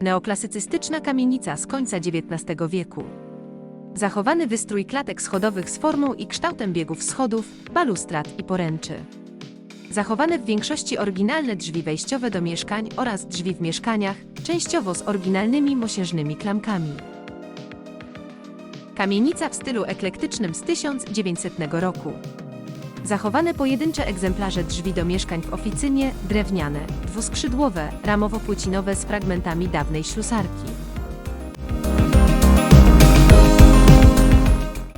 Neoklasycystyczna kamienica z końca XIX wieku. Zachowany wystrój klatek schodowych z formą i kształtem biegów schodów, balustrad i poręczy. Zachowane w większości oryginalne drzwi wejściowe do mieszkań oraz drzwi w mieszkaniach, częściowo z oryginalnymi mosiężnymi klamkami. Kamienica w stylu eklektycznym z 1900 roku. Zachowane pojedyncze egzemplarze drzwi do mieszkań w oficynie, drewniane, dwuskrzydłowe, ramowo-płycinowe z fragmentami dawnej ślusarki.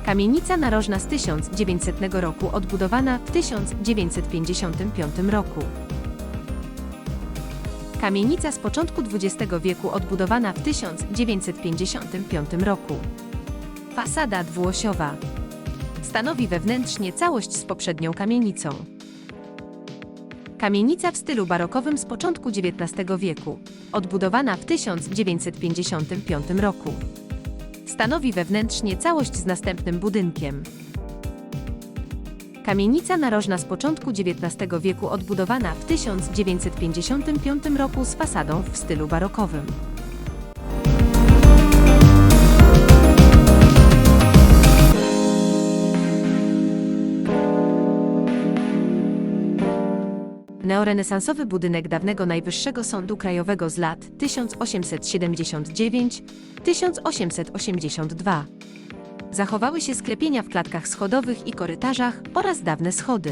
Kamienica narożna z 1900 roku odbudowana w 1955 roku. Kamienica z początku XX wieku odbudowana w 1955 roku. Fasada dwuosiowa. Stanowi wewnętrznie całość z poprzednią kamienicą. Kamienica w stylu barokowym z początku XIX wieku, odbudowana w 1955 roku. Stanowi wewnętrznie całość z następnym budynkiem. Kamienica narożna z początku XIX wieku odbudowana w 1955 roku z fasadą w stylu barokowym. Neorenesansowy budynek dawnego Najwyższego Sądu Krajowego z lat 1879-1882. Zachowały się sklepienia w klatkach schodowych i korytarzach oraz dawne schody.